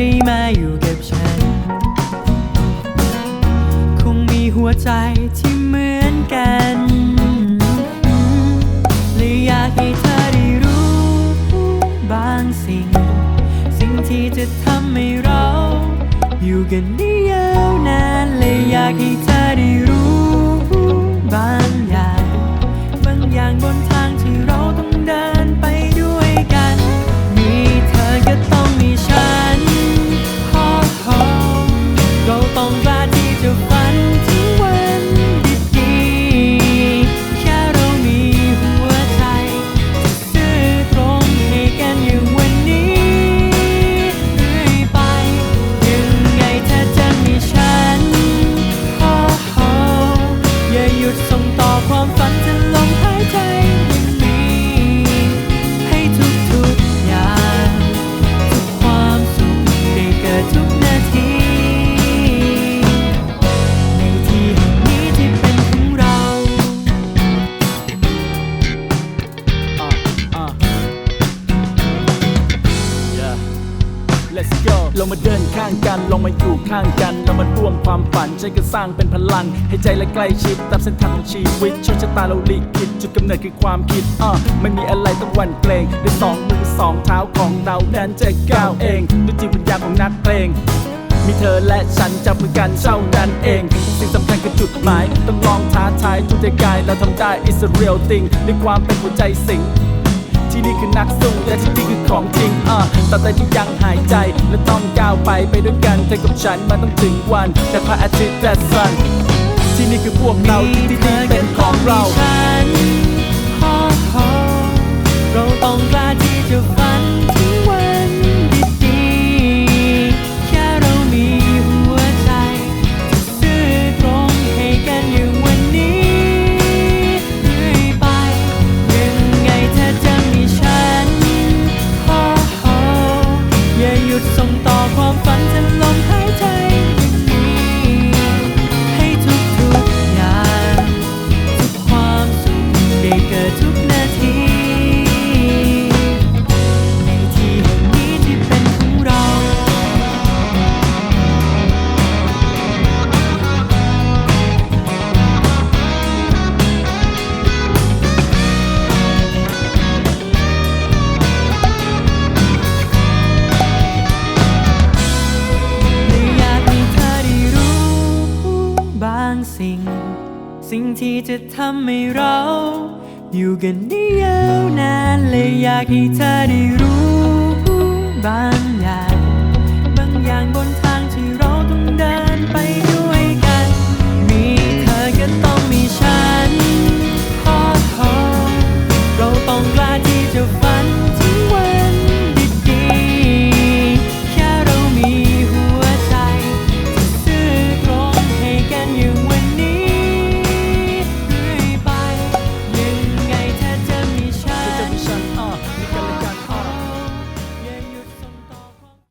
ได้มาอยู่กับฉัน คงมีหัวใจที่เหมือนกันเลยอยากให้เธอได้รู้บางสิ่ง สิ่งที่จะทำให้เรา อยู่กันได้ยาวนานเลยอยากให้เธอ เรามาเดินข้างกันลองมาอยู่ข้างกันเรามาร่วมความฝันใช้กันสร้างเป็นพลัง ให้ใจและใกล้ชิดตามเส้นทางของชีวิตโชคชะตาเราลิขิตจุดกำเนิดคือความคิดอะไม่มีอะไรต้องหวั่นเกรงด้วยสองมือสองเท้าของเรานั้นจะก้าวเองด้วยจิตวิญญาณของนักเพลงมีเธอและฉันจับมือกันเท่านั้นเอง สิ่งสำคัญคือจุดหมาย ต้องลองท้าทายทุกใจกายเราทำได้ it's a real thing ด้วยความเป็นหัวใจสิง นักสู้และที่นี่คือของจริงอะตัดใดที่ยังหายใจและต้องก้าวไปไปด้วยกันเธอกับฉันมันต้องถึงวัน แต่พระอาทิตย์และสันที่นี่คือพวกเราที่ที่นี่เป็นของเรา สิ่งที่จะทำให้เรา อยู่กันได้ยาวนานเลยอยากให้เธอได้รู้บ้าง